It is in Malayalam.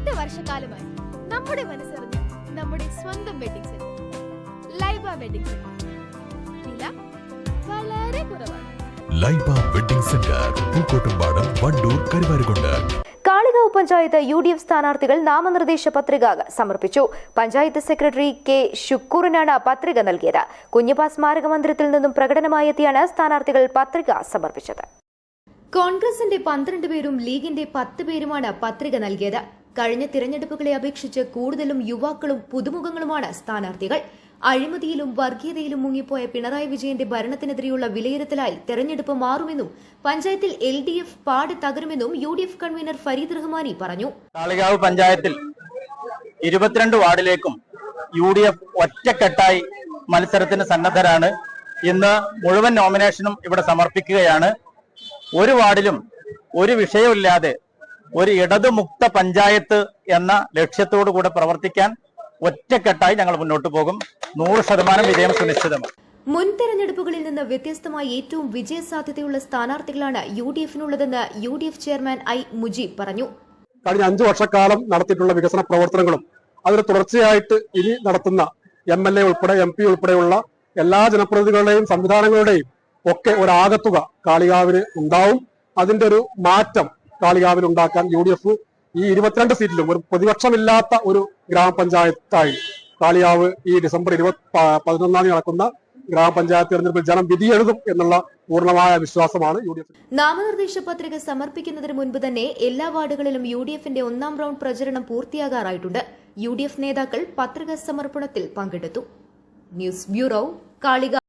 എട്ട് വർഷക്കാലമായി നമ്മുടെ മനസ്സറിഞ്ഞ നമ്മുടെ സ്വന്തം wedding centre Laiba wedding centre വില വളരെ കുറവാണ്. Laiba wedding centre Pookkottumpadam Wandoor Karuvarakundu. Kalikavu panchayat U D F സ്ഥാനാർത്ഥികൾ നാമനിർദ്ദേശ പത്രിക സമർപ്പിച്ചു. പഞ്ചായത്ത് സെക്രട്ടറി കെ ഷുക്കൂറിനാണ് പത്രിക നൽകിയത്. കുഞ്ഞപ്പ സ്മാരക മന്ദിരത്തിൽ നിന്നും പ്രകടനമായി എത്തിയാണ് സ്ഥാനാർത്ഥികൾ പത്രിക സമർപ്പിച്ചത്. കോൺഗ്രസിന്റെ പന്ത്രണ്ട് പേരും ലീഗിന്റെ പത്ത് പേരുമാണ് പത്രിക നൽകിയത്. കഴിഞ്ഞ തിരഞ്ഞെടുപ്പുകളെ അപേക്ഷിച്ച് കൂടുതലും യുവാക്കളും പുതുമുഖങ്ങളുമാണ് സ്ഥാനാർത്ഥികൾ. അഴിമതിയിലും വർഗീയതയിലും മുങ്ങിപ്പോയ പിണറായി വിജയന്റെ ഭരണത്തിനെതിരെയുള്ള വിലയിരുത്തലായി തെരഞ്ഞെടുപ്പ് മാറുമെന്നും പഞ്ചായത്തിൽ എൽ ഡി എഫ് പാട് തകരുമെന്നും U D F convener Fareed Rahmani പറഞ്ഞു. കാളികാവ് പഞ്ചായത്തിൽ ഇരുപത്തിരണ്ട് വാർഡിലേക്കും യു ഡി എഫ് ഒറ്റക്കെട്ടായി മത്സരത്തിന് സന്നദ്ധരാണ്. ഇന്ന് മുഴുവൻ നോമിനേഷനും ഇവിടെ സമർപ്പിക്കുകയാണ്. ഒരു വാർഡിലും ഒരു വിഷയമില്ലാതെ ഒരു ഇടതുമുക്ത പഞ്ചായത്ത് എന്ന ലക്ഷ്യത്തോടു കൂടെ പ്രവർത്തിക്കാൻ ഒറ്റക്കെട്ടായി ഞങ്ങൾ മുന്നോട്ട് പോകും. നൂറ് ശതമാനം വിജയം സുനിശ്ചിതമാണ്. മുൻ തെരഞ്ഞെടുപ്പുകളിൽ നിന്ന് വ്യത്യസ്തമായി ഏറ്റവും വിജയസാധ്യതയുള്ള സ്ഥാനാർത്ഥികളാണ് U D എഫിനുള്ളതെന്ന് U D F chairman I Mujeeb പറഞ്ഞു. കഴിഞ്ഞ അഞ്ചു വർഷക്കാലം നടത്തിയിട്ടുള്ള വികസന പ്രവർത്തനങ്ങളും അതിന് തുടർച്ചയായിട്ട് ഇനി നടത്തുന്ന എം എൽ എ ഉൾപ്പെടെ എം പി ഉൾപ്പെടെയുള്ള എല്ലാ ജനപ്രതിനിധികളുടെയും സംവിധാനങ്ങളുടെയും ഒക്കെ ഒരാകത്തുക കാളികാവിന് ഉണ്ടാവും. അതിന്റെ ഒരു മാറ്റം കാളികാവിൽ ഉണ്ടാക്കാൻ യു ഡി എഫ് ഈ ഇരുപത്തിരണ്ട് സീറ്റിലും ഒരു പ്രതിപക്ഷമില്ലാത്ത ഒരു ഗ്രാമപഞ്ചായത്തായി. കാളിയാവ് ഈ ഡിസംബർ ഇരുപത്തി പതിനൊന്നാം തീയതി നടക്കുന്ന ഗ്രാമപഞ്ചായത്ത് തെരഞ്ഞെടുപ്പിൽ ജനം വിധി വിധിയെഴുതും എന്നുള്ള പൂർണമായ വിശ്വാസമാണ് യു ഡി എഫ്. നാമനിർദ്ദേശ പത്രിക സമർപ്പിക്കുന്നതിന് മുൻപ് തന്നെ എല്ലാ വാർഡുകളിലും യു ഡി എഫിന്റെ ഒന്നാം റൌണ്ട് പ്രചരണം പൂർത്തിയാകാറായിട്ടുണ്ട്. യു ഡി എഫ് നേതാക്കൾ പത്രിക സമർപ്പണത്തിൽ പങ്കെടുത്തു. News bureau കാളിക